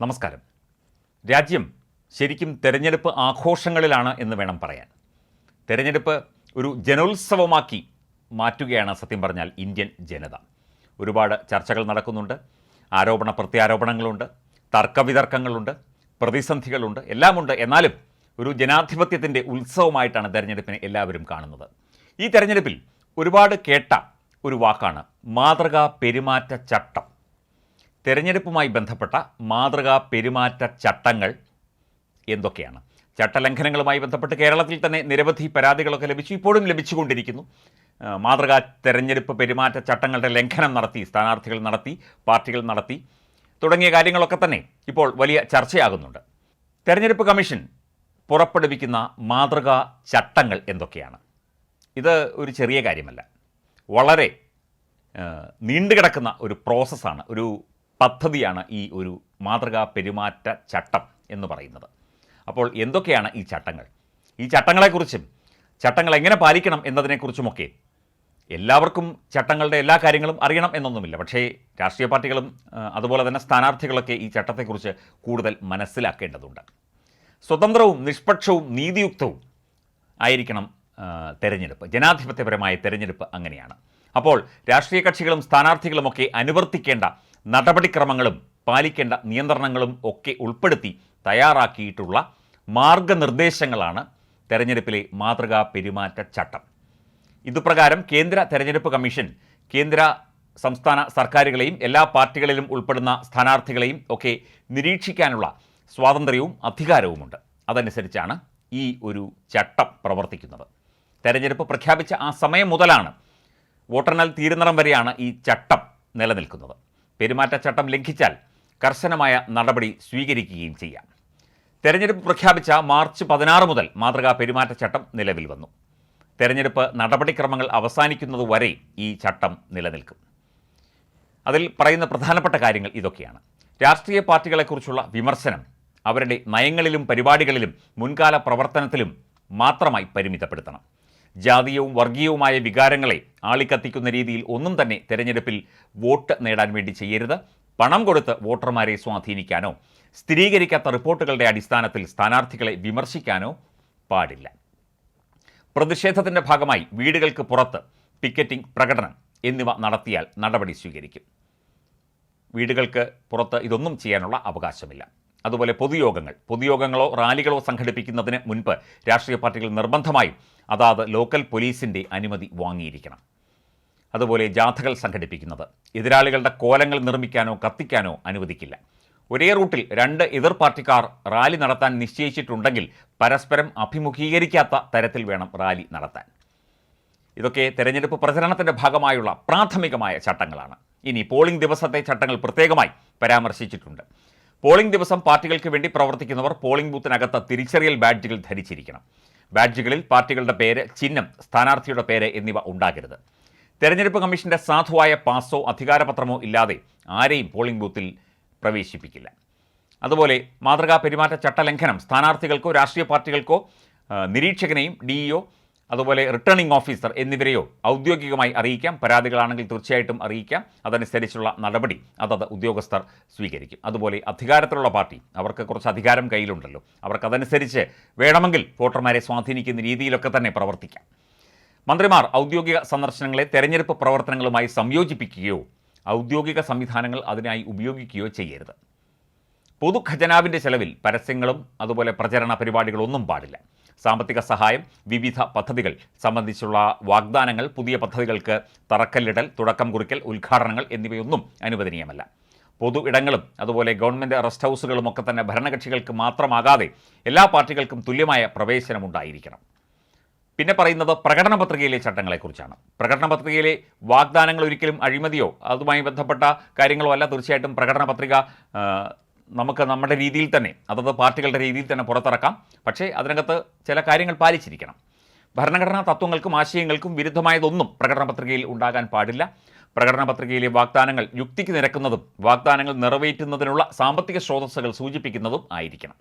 നമസ്കാരം. രാജ്യം ശരിക്കും തെരഞ്ഞെടുപ്പ് ആഘോഷങ്ങളിലാണ് എന്ന് വേണം പറയാൻ. തെരഞ്ഞെടുപ്പ് ഒരു ജനോത്സവമാക്കി മാറ്റുകയാണ് സത്യം പറഞ്ഞാൽ ഇന്ത്യൻ ജനത. ഒരുപാട് ചർച്ചകൾ നടക്കുന്നുണ്ട്. ആരോപണ പ്രത്യാരോപണങ്ങളുണ്ട്. തർക്കവിതർക്കങ്ങളുണ്ട്. പ്രതിസന്ധികളുണ്ട്. എല്ലാമുണ്ട്. എന്നാലും ഒരു ജനാധിപത്യത്തിന്റെ ഉത്സവമായിട്ടാണ് തെരഞ്ഞെടുപ്പിനെ എല്ലാവരും കാണുന്നത്. ഈ തെരഞ്ഞെടുപ്പിൽ ഒരുപാട് കേട്ട ഒരു വാക്കാണ് മാതൃകാ പെരുമാറ്റ ചട്ടം. തെരഞ്ഞെടുപ്പുമായി ബന്ധപ്പെട്ട മാതൃകാ പെരുമാറ്റ ചട്ടങ്ങൾ എന്തൊക്കെയാണ്? ചട്ടലംഘനങ്ങളുമായി ബന്ധപ്പെട്ട് കേരളത്തിൽ തന്നെ നിരവധി പരാതികളൊക്കെ ലഭിച്ചു ഇപ്പോഴും ലഭിച്ചുകൊണ്ടിരിക്കുന്നു. മാതൃകാ തെരഞ്ഞെടുപ്പ് പെരുമാറ്റ ചട്ടങ്ങളുടെ ലംഘനം നടത്തി സ്ഥാനാർത്ഥികൾ നടത്തി പാർട്ടികൾ നടത്തി തുടങ്ങിയ കാര്യങ്ങളൊക്കെ തന്നെ ഇപ്പോൾ വലിയ ചർച്ചയാകുന്നുണ്ട്. തെരഞ്ഞെടുപ്പ് കമ്മീഷൻ പുറപ്പെടുവിക്കുന്ന മാതൃകാ ചട്ടങ്ങൾ എന്തൊക്കെയാണ്? ഇത് ഒരു ചെറിയ കാര്യമല്ല. വളരെ നീണ്ടുകിടക്കുന്ന ഒരു പ്രോസസ്സാണ് ഒരു പദ്ധതിയാണ് ഈ ഒരു മാതൃകാ പെരുമാറ്റ ചട്ടം എന്ന് പറയുന്നത്. അപ്പോൾ എന്തൊക്കെയാണ് ഈ ചട്ടങ്ങൾ? ഈ ചട്ടങ്ങളെക്കുറിച്ചും ചട്ടങ്ങൾ എങ്ങനെ പാലിക്കണം എന്നതിനെക്കുറിച്ചുമൊക്കെ എല്ലാവർക്കും ചട്ടങ്ങളുടെ എല്ലാ കാര്യങ്ങളും അറിയണം എന്നൊന്നുമില്ല. പക്ഷേ രാഷ്ട്രീയ പാർട്ടികളും അതുപോലെ തന്നെ സ്ഥാനാർത്ഥികളൊക്കെ ഈ ചട്ടത്തെക്കുറിച്ച് കൂടുതൽ മനസ്സിലാക്കേണ്ടതുണ്ട്. സ്വതന്ത്രവും നിഷ്പക്ഷവും നീതിയുക്തവും ആയിരിക്കണം തെരഞ്ഞെടുപ്പ്. ജനാധിപത്യപരമായ തെരഞ്ഞെടുപ്പ് അങ്ങനെയാണ്. അപ്പോൾ രാഷ്ട്രീയ കക്ഷികളും സ്ഥാനാർത്ഥികളുമൊക്കെ അനുവർത്തിക്കേണ്ട നടപടിക്രമങ്ങളും പാലിക്കേണ്ട നിയന്ത്രണങ്ങളും ഒക്കെ ഉൾപ്പെടുത്തി തയ്യാറാക്കിയിട്ടുള്ള മാർഗനിർദ്ദേശങ്ങളാണ് തെരഞ്ഞെടുപ്പിലെ മാതൃകാ പെരുമാറ്റ ചട്ടം. ഇതുപ്രകാരം കേന്ദ്ര തെരഞ്ഞെടുപ്പ് കമ്മീഷൻ കേന്ദ്ര സംസ്ഥാന സർക്കാരുകളെയും എല്ലാ പാർട്ടികളിലും ഉൾപ്പെടുന്ന സ്ഥാനാർത്ഥികളെയും ഒക്കെ നിരീക്ഷിക്കാനുള്ള സ്വാതന്ത്ര്യവും അധികാരവുമുണ്ട്. അതനുസരിച്ചാണ് ഈ ഒരു ചട്ടം പ്രവർത്തിക്കുന്നത്. തെരഞ്ഞെടുപ്പ് പ്രഖ്യാപിച്ച ആ സമയം മുതലാണ് വോട്ടെണ്ണൽ തീരുന്നിടം വരെയാണ് ഈ ചട്ടം നിലനിൽക്കുന്നത്. പെരുമാറ്റച്ചട്ടം ലംഘിച്ചാൽ കർശനമായ നടപടി സ്വീകരിക്കുകയും ചെയ്യാം. തെരഞ്ഞെടുപ്പ് പ്രഖ്യാപിച്ച മാർച്ച് പതിനാറ് മുതൽ മാതൃകാ പെരുമാറ്റച്ചട്ടം നിലവിൽ വന്നു. തെരഞ്ഞെടുപ്പ് നടപടിക്രമങ്ങൾ അവസാനിക്കുന്നതുവരെ ഈ ചട്ടം നിലനിൽക്കും. അതിൽ പറയുന്ന പ്രധാനപ്പെട്ട കാര്യങ്ങൾ ഇതൊക്കെയാണ്. രാഷ്ട്രീയ പാർട്ടികളെക്കുറിച്ചുള്ള വിമർശനം അവരുടെ നയങ്ങളിലും പരിപാടികളിലും മുൻകാല പ്രവർത്തനത്തിലും മാത്രമായി പരിമിതപ്പെടുത്തണം. ജാതീയവും വർഗീയവുമായ വികാരങ്ങളെ ആളിക്കത്തിക്കുന്ന രീതിയിൽ ഒന്നും തന്നെ തെരഞ്ഞെടുപ്പിൽ വോട്ട് നേടാൻ വേണ്ടി ചെയ്യരുത്. പണം കൊടുത്ത് വോട്ടർമാരെ സ്വാധീനിക്കാനോ സ്ഥിരീകരിക്കാത്ത റിപ്പോർട്ടുകളുടെ അടിസ്ഥാനത്തിൽ സ്ഥാനാർത്ഥികളെ വിമർശിക്കാനോ പാടില്ല. പ്രതിഷേധത്തിന്റെ ഭാഗമായി വീടുകൾക്ക് പുറത്ത് പിക്കറ്റിംഗ് പ്രകടനം എന്നിവ നടത്തിയാൽ നടപടി സ്വീകരിക്കും. വീടുകൾക്ക് പുറത്ത് ഇതൊന്നും ചെയ്യാനുള്ള അവകാശമില്ല. അതുപോലെ പൊതുയോഗങ്ങൾ. പൊതുയോഗങ്ങളോ റാലികളോ സംഘടിപ്പിക്കുന്നതിന് മുൻപ് രാഷ്ട്രീയ പാർട്ടികൾ നിർബന്ധമായും അതാത് ലോക്കൽ പോലീസിന്റെ അനുമതി വാങ്ങിയിരിക്കണം. അതുപോലെ ജാഥകൾ സംഘടിപ്പിക്കുന്നത്. എതിരാളികളുടെ കോലങ്ങൾ നിർമ്മിക്കാനോ കത്തിക്കാനോ അനുവദിക്കില്ല. ഒരേ റൂട്ടിൽ രണ്ട് എതിർ പാർട്ടിക്കാർ റാലി നടത്താൻ നിശ്ചയിച്ചിട്ടുണ്ടെങ്കിൽ പരസ്പരം അഭിമുഖീകരിക്കാത്ത തരത്തിൽ വേണം റാലി നടത്താൻ. ഇതൊക്കെ തെരഞ്ഞെടുപ്പ് പ്രചരണത്തിന്റെ ഭാഗമായുള്ള പ്രാഥമികമായ ചട്ടങ്ങളാണ്. ഇനി പോളിംഗ് ദിവസത്തെ ചട്ടങ്ങൾ പ്രത്യേകമായി പരാമർശിച്ചിട്ടുണ്ട്. പോളിംഗ് ദിവസം പാർട്ടികൾക്ക് വേണ്ടി പ്രവർത്തിക്കുന്നവർ പോളിംഗ് ബൂത്തിനകത്ത് തിരിച്ചറിയൽ ബാഡ്ജുകൾ ധരിച്ചിരിക്കണം. ബാഡ്ജുകളിൽ പാർട്ടികളുടെ പേര് ചിഹ്നം സ്ഥാനാർത്ഥിയുടെ പേര് എന്നിവ ഉണ്ടാകരുത്. തെരഞ്ഞെടുപ്പ് കമ്മീഷന്റെ സാധുവായ പാസോ അധികാരപത്രമോ ഇല്ലാതെ ആരെയും പോളിംഗ് ബൂത്തിൽ പ്രവേശിപ്പിക്കില്ല. അതുപോലെ മാതൃകാ പെരുമാറ്റ ചട്ടലംഘനം സ്ഥാനാർത്ഥികൾക്കോ രാഷ്ട്രീയ പാർട്ടികൾക്കോ നിരീക്ഷകനെയും ഡിഇഒ അതുപോലെ റിട്ടേണിംഗ് ഓഫീസർ എന്നിവരെയോ ഔദ്യോഗികമായി അറിയിക്കാം. പരാതികളാണെങ്കിൽ തീർച്ചയായിട്ടും അറിയിക്കാം. അതനുസരിച്ചുള്ള നടപടി അതത് ഉദ്യോഗസ്ഥർ സ്വീകരിക്കും. അതുപോലെ അധികാരത്തിലുള്ള പാർട്ടി അവർക്ക് കുറച്ച് അധികാരം കയ്യിലുണ്ടല്ലോ. അവർക്കതനുസരിച്ച് വേണമെങ്കിൽ വോട്ടർമാരെ സ്വാധീനിക്കുന്ന രീതിയിലൊക്കെ തന്നെ പ്രവർത്തിക്കാം. മന്ത്രിമാർ ഔദ്യോഗിക സന്ദർശനങ്ങളെ തെരഞ്ഞെടുപ്പ് പ്രവർത്തനങ്ങളുമായി സംയോജിപ്പിക്കുകയോ ഔദ്യോഗിക സംവിധാനങ്ങൾ അതിനായി ഉപയോഗിക്കുകയോ ചെയ്യരുത്. പൊതുഖജനാവിന്റെ ചെലവിൽ പരസ്യങ്ങളും അതുപോലെ പ്രചരണ പരിപാടികളൊന്നും പാടില്ല. സാമ്പത്തിക സഹായം വിവിധ പദ്ധതികൾ സംബന്ധിച്ചുള്ള വാഗ്ദാനങ്ങൾ പുതിയ പദ്ധതികൾക്ക് തറക്കല്ലിടൽ തുടക്കം കുറിക്കൽ ഉദ്ഘാടനങ്ങൾ എന്നിവയൊന്നും അനുവദനീയമല്ല. പൊതു ഇടങ്ങളും അതുപോലെ ഗവൺമെന്റ് റെസ്റ്റ് ഹൗസുകളും ഒക്കെ തന്നെ ഭരണകക്ഷികൾക്ക് മാത്രമാകാതെ എല്ലാ പാർട്ടികൾക്കും തുല്യമായ പ്രവേശനമുണ്ടായിരിക്കണം. പിന്നെ പറയുന്നത് പ്രകടന പത്രികയിലെ ചട്ടങ്ങളെക്കുറിച്ചാണ്. പ്രകടന പത്രികയിലെ വാഗ്ദാനങ്ങൾ ഒരിക്കലും അഴിമതിയോ അതുമായി ബന്ധപ്പെട്ട കാര്യങ്ങളോ അല്ല. തീർച്ചയായിട്ടും പ്രകടന പത്രിക നമുക്ക് നമ്മുടെ രീതിയിൽ തന്നെ അതത് പാർട്ടികളുടെ രീതിയിൽ തന്നെ പുറത്തിറക്കാം. പക്ഷേ അതിനകത്ത് ചില കാര്യങ്ങൾ പാലിച്ചിരിക്കണം. ഭരണഘടനാ തത്വങ്ങൾക്കും ആശയങ്ങൾക്കും വിരുദ്ധമായതൊന്നും പ്രകടന പത്രികയിൽ ഉണ്ടാകാൻ പാടില്ല. പ്രകടന പത്രികയിലെ വാഗ്ദാനങ്ങൾ യുക്തിക്ക് നിരക്കുന്നതും വാഗ്ദാനങ്ങൾ നിറവേറ്റുന്നതിനുള്ള സാമ്പത്തിക സ്രോതസ്സുകൾ സൂചിപ്പിക്കുന്നതും ആയിരിക്കണം.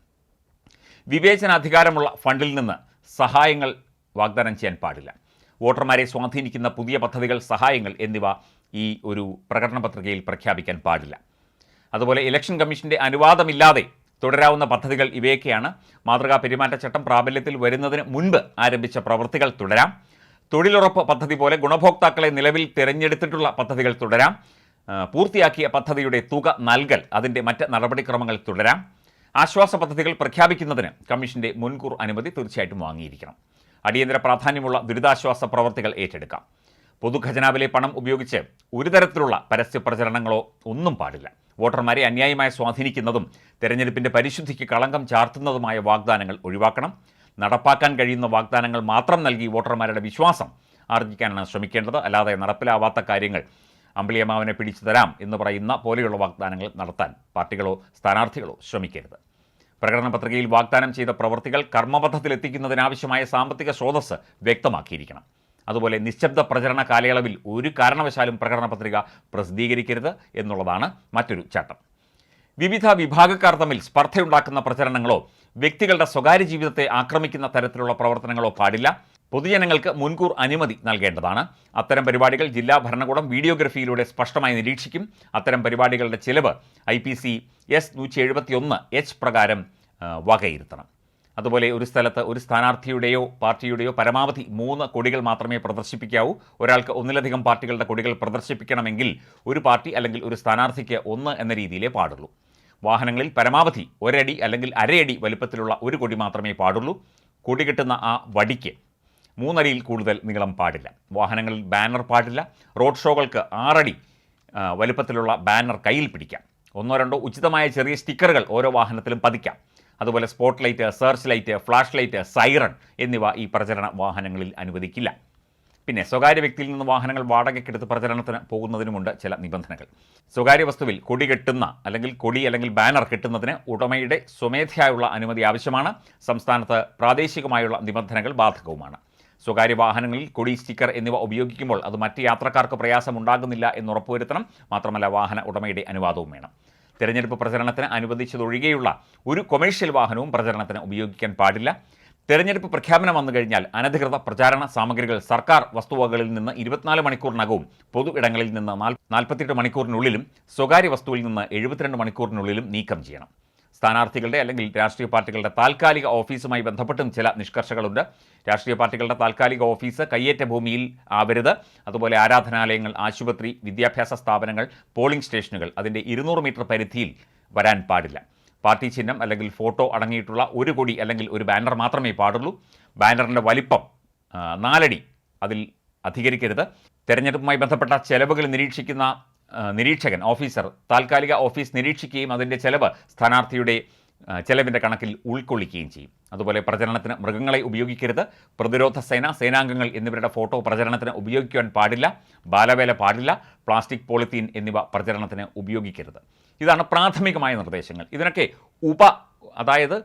വിവേചനാധികാരമുള്ള ഫണ്ടിൽ നിന്ന് സഹായങ്ങൾ വാഗ്ദാനം ചെയ്യാൻ പാടില്ല. വോട്ടർമാരെ സ്വാധീനിക്കുന്ന പുതിയ പദ്ധതികൾ സഹായങ്ങൾ എന്നിവ ഈ ഒരു പ്രകടന പത്രികയിൽ പ്രഖ്യാപിക്കാൻ പാടില്ല. അതുപോലെ ഇലക്ഷൻ കമ്മീഷന്റെ അനുവാദമില്ലാതെ തുടരാവുന്ന പദ്ധതികൾ ഇവയൊക്കെയാണ്. മാതൃകാ പെരുമാറ്റച്ചട്ടം പ്രാബല്യത്തിൽ വരുന്നതിന് മുൻപ് ആരംഭിച്ച പ്രവൃത്തികൾ തുടരാം. തൊഴിലുറപ്പ് പദ്ധതി പോലെ ഗുണഭോക്താക്കളെ നിലവിൽ തിരഞ്ഞെടുത്തിട്ടുള്ള പദ്ധതികൾ തുടരാം. പൂർത്തിയാക്കിയ പദ്ധതിയുടെ തുക നൽകൽ അതിന്റെ മറ്റ് നടപടിക്രമങ്ങൾ തുടരാം. ആശ്വാസ പദ്ധതികൾ പ്രഖ്യാപിക്കുന്നതിന് കമ്മീഷന്റെ മുൻകൂർ അനുമതി തീർച്ചയായിട്ടും വാങ്ങിയിരിക്കണം. അടിയന്തര പ്രാധാന്യമുള്ള ദുരിതാശ്വാസ പ്രവർത്തികൾ ഏറ്റെടുക്കാം. പൊതുഖജനാവിലെ പണം ഉപയോഗിച്ച് ഒരു തരത്തിലുള്ള പരസ്യ പ്രചരണങ്ങളോ ഒന്നും പാടില്ല. വോട്ടർമാരെ അന്യായമായി സ്വാധീനിക്കുന്നതും തെരഞ്ഞെടുപ്പിന്റെ പരിശുദ്ധിക്ക് കളങ്കം ചാർത്തുന്നതുമായ വാഗ്ദാനങ്ങൾ ഒഴിവാക്കണം. നടപ്പാക്കാൻ കഴിയുന്ന വാഗ്ദാനങ്ങൾ മാത്രം നൽകി വോട്ടർമാരുടെ വിശ്വാസം ആർജിക്കാനാണ് ശ്രമിക്കേണ്ടത്. അല്ലാതെ നടപ്പിലാവാത്ത കാര്യങ്ങൾ അമ്പിളിയമ്മാവനെ പിടിച്ചു തരാം എന്ന് പറയുന്ന പോലെയുള്ള വാഗ്ദാനങ്ങൾ നടത്താൻ പാർട്ടികളോ സ്ഥാനാർത്ഥികളോ ശ്രമിക്കരുത്. പ്രകടന പത്രികയിൽ വാഗ്ദാനം ചെയ്ത പ്രവൃത്തികൾ കർമ്മപഥത്തിലെത്തിക്കുന്നതിനാവശ്യമായ സാമ്പത്തിക സ്രോതസ് വ്യക്തമാക്കിയിരിക്കണം. അതുപോലെ നിശബ്ദ പ്രചരണ കാലയളവിൽ ഒരു കാരണവശാലും പ്രകടന പത്രിക പ്രസിദ്ധീകരിക്കരുത് എന്നുള്ളതാണ് മറ്റൊരു ചട്ടം. വിവിധ വിഭാഗക്കാർ തമ്മിൽ സ്പർദ്ധയുണ്ടാക്കുന്ന പ്രചരണങ്ങളോ വ്യക്തികളുടെ സ്വകാര്യ ജീവിതത്തെ ആക്രമിക്കുന്ന തരത്തിലുള്ള പ്രവർത്തനങ്ങളോ പാടില്ല. പൊതുജനങ്ങൾക്ക് മുൻകൂർ അനുമതി നൽകേണ്ടതാണ്. അത്തരം പരിപാടികൾ ജില്ലാ ഭരണകൂടം വീഡിയോഗ്രഫിയിലൂടെ സ്പഷ്ടമായി നിരീക്ഷിക്കും. അത്തരം പരിപാടികളുടെ ചിലവ് ഐ പി സി എസ് നൂറ്റി എഴുപത്തിയൊന്ന് എച്ച് പ്രകാരം വകയിരുത്തണം. അതുപോലെ ഒരു സ്ഥലത്ത് ഒരു സ്ഥാനാർത്ഥിയുടെയോ പാർട്ടിയുടെയോ പരമാവധി മൂന്ന് കൊടികൾ മാത്രമേ പ്രദർശിപ്പിക്കാവൂ. ഒരാൾക്ക് ഒന്നിലധികം പാർട്ടികളുടെ കൊടികൾ പ്രദർശിപ്പിക്കണമെങ്കിൽ ഒരു പാർട്ടി അല്ലെങ്കിൽ ഒരു സ്ഥാനാർത്ഥിക്ക് ഒന്ന് എന്ന രീതിയിലേ പാടുള്ളൂ. വാഹനങ്ങളിൽ പരമാവധി ഒരടി അല്ലെങ്കിൽ അരയടി വലിപ്പത്തിലുള്ള ഒരു കൊടി മാത്രമേ പാടുള്ളൂ. കൊടി കിട്ടുന്ന ആ വടിക്ക് മൂന്നടിയിൽ കൂടുതൽ നീളം പാടില്ല. വാഹനങ്ങളിൽ ബാനർ പാടില്ല. റോഡ് ഷോകൾക്ക് ആറടി വലുപ്പത്തിലുള്ള ബാനർ കയ്യിൽ പിടിക്കാം. ഒന്നോ രണ്ടോ ഉചിതമായ ചെറിയ സ്റ്റിക്കറുകൾ ഓരോ വാഹനത്തിലും പതിക്കാം. അതുപോലെ spot light search light flash light siren എന്നിവ ഈ പ്രചരണ വാഹനങ്ങളിൽ അനുവദിക്കില്ല. പിന്നെ സ്വകാര്യ വ്യക്തിയിൽ നിന്ന് വാഹനങ്ങൾ വാടകയ്ക്കെടുത്ത് പ്രചരണത്തിന് പോകുന്നതിനുമുണ്ട് ചില നിബന്ധനകൾ. സ്വകാര്യ വസ്തുവിൽ കൊടി കെട്ടുന്ന അല്ലെങ്കിൽ കൊടി അല്ലെങ്കിൽ ബാനർ കെട്ടുന്നതിന് ഉടമയുടെ സ്വമേധയായുള്ള അനുമതി ആവശ്യമാണ്. സംസ്ഥാനത്ത് പ്രാദേശികമായുള്ള നിബന്ധനകൾ ബാധകവുമാണ്. സ്വകാര്യ വാഹനങ്ങളിൽ കൊടി സ്റ്റിക്കർ എന്നിവ ഉപയോഗിക്കുമ്പോൾ അത് മറ്റ് യാത്രക്കാർക്ക് പ്രയാസമുണ്ടാകുന്നില്ല എന്ന് ഉറപ്പുവരുത്തണം. മാത്രമല്ല വാഹന ഉടമയുടെ അനുവാദവും വേണം. തെരഞ്ഞെടുപ്പ് പ്രചരണത്തിന് അനുവദിച്ചതൊഴികെയുള്ള ഒരു കൊമേഴ്ഷ്യൽ വാഹനവും പ്രചരണത്തിന് ഉപയോഗിക്കാൻ പാടില്ല. തെരഞ്ഞെടുപ്പ് പ്രഖ്യാപനം വന്നു കഴിഞ്ഞാൽ അനധികൃത പ്രചാരണ സാമഗ്രികൾ സർക്കാർ വസ്തുവകകളിൽ നിന്ന് ഇരുപത്തിനാല് മണിക്കൂറിനകവും പൊതു ഇടങ്ങളിൽ നിന്ന് നാൽ- നാൽപ്പത്തിയെട്ട് മണിക്കൂറിനുള്ളിലും സ്വകാര്യ വസ്തുവിൽ നിന്ന് എഴുപത്തിരണ്ട് മണിക്കൂറിനുള്ളിലും നീക്കം ചെയ്യണം. സ്ഥാനാർത്ഥികളുടെ അല്ലെങ്കിൽ രാഷ്ട്രീയ പാർട്ടികളുടെ താൽക്കാലിക ഓഫീസുമായി ബന്ധപ്പെട്ടും ചില നിഷ്കർഷകളുണ്ട്. രാഷ്ട്രീയ പാർട്ടികളുടെ താൽക്കാലിക ഓഫീസ് കയ്യേറ്റ ഭൂമിയിൽ ആവരുത്. അതുപോലെ ആരാധനാലയങ്ങൾ ആശുപത്രി വിദ്യാഭ്യാസ സ്ഥാപനങ്ങൾ പോളിംഗ് സ്റ്റേഷനുകൾ അതിന്റെ ഇരുന്നൂറ് മീറ്റർ പരിധിയിൽ വരാൻ പാടില്ല. പാർട്ടി ചിഹ്നം അല്ലെങ്കിൽ ഫോട്ടോ അടങ്ങിയിട്ടുള്ള ഒരു കൊടി അല്ലെങ്കിൽ ഒരു ബാനർ മാത്രമേ പാടുള്ളൂ. ബാനറിന്റെ വലിപ്പം നാലടി അതിൽ അധികരിക്കരുത്. തെരഞ്ഞെടുപ്പുമായി ബന്ധപ്പെട്ട ചെലവുകൾ നിരീക്ഷിക്കുന്ന നിരീക്ഷകൻ ഓഫീസർ താൽക്കാലിക ഓഫീസ് നിരീക്ഷിക്കുകയും അതിന്റെ ചെലവ് സ്ഥാനാർത്ഥിയുടെ ചെലവിന്റെ കണക്കിൽ ഉൾക്കൊള്ളിക്കുകയും ചെയ്യും. അതുപോലെ പ്രചരണത്തിന് മൃഗങ്ങളെ ഉപയോഗിക്കരുത് പ്രതിരോധ സേന സേനാംഗങ്ങൾ എന്നിവരുടെ ഫോട്ടോ പ്രചരണത്തിന് ഉപയോഗിക്കുവാൻ പാടില്ല ബാലവേല പാടില്ല പ്ലാസ്റ്റിക് പോളിത്തീൻ എന്നിവ പ്രചരണത്തിന് ഉപയോഗിക്കരുത്. ഇതാണ് പ്രാഥമികമായ നിർദ്ദേശങ്ങൾ. ഇതിനൊക്കെ ഉപ അതായത്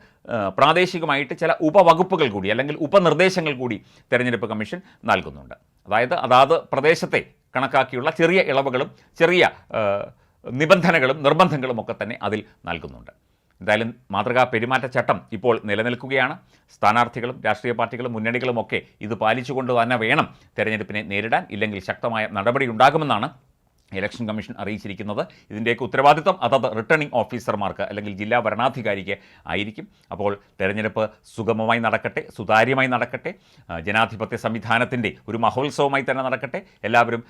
പ്രാദേശികമായിട്ട് ചില ഉപവകുപ്പുകൾ കൂടി അല്ലെങ്കിൽ ഉപനിർദ്ദേശങ്ങൾ കൂടി തെരഞ്ഞെടുപ്പ് കമ്മീഷൻ നൽകുന്നുണ്ട്. അതായത് അതാത് പ്രദേശത്തെ കണക്കാക്കിയുള്ള ചെറിയ ഇളവുകളും ചെറിയ നിബന്ധനകളും നിർബന്ധങ്ങളും ഒക്കെ തന്നെ അതിൽ നൽകുന്നുണ്ട്. എന്തായാലും മാതൃകാ പെരുമാറ്റച്ചട്ടം ഇപ്പോൾ നിലനിൽക്കുകയാണ്. സ്ഥാനാർത്ഥികളും രാഷ്ട്രീയ പാർട്ടികളും മുന്നണികളും ഒക്കെ ഇത് പാലിച്ചുകൊണ്ട് തന്നെ വേണം തെരഞ്ഞെടുപ്പിനെ നേരിടാൻ. ഇല്ലെങ്കിൽ ശക്തമായ നടപടി ഉണ്ടാകുമെന്നാണ് ഇലക്ഷൻ കമ്മീഷൻ അറിയിച്ചിരിക്കുന്നത് ഇതിന്റെയൊക്കെ ഉത്തരവാദിത്തം അതത് റിട്ടേണിംഗ് ഓഫീസർമാർക്ക് അല്ലെങ്കിൽ ജില്ലാ ഭരണാധികാരിക്ക് ആയിരിക്കും. അപ്പോൾ തെരഞ്ഞെടുപ്പ് സുഗമമായി നടക്കട്ടെ സുതാര്യമായി നടക്കട്ടെ ജനാധിപത്യ സംവിധാനത്തിന്റെ ഒരു മഹോത്സവമായി തന്നെ നടക്കട്ടെ എല്ലാവരും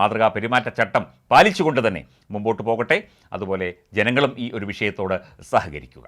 മാതൃകാ പെരുമാറ്റച്ചട്ടം പാലിച്ചുകൊണ്ട് തന്നെ മുമ്പോട്ട് പോകട്ടെ. അതുപോലെ ജനങ്ങളും ഈ ഒരു വിഷയത്തോട് സഹകരിക്കുക.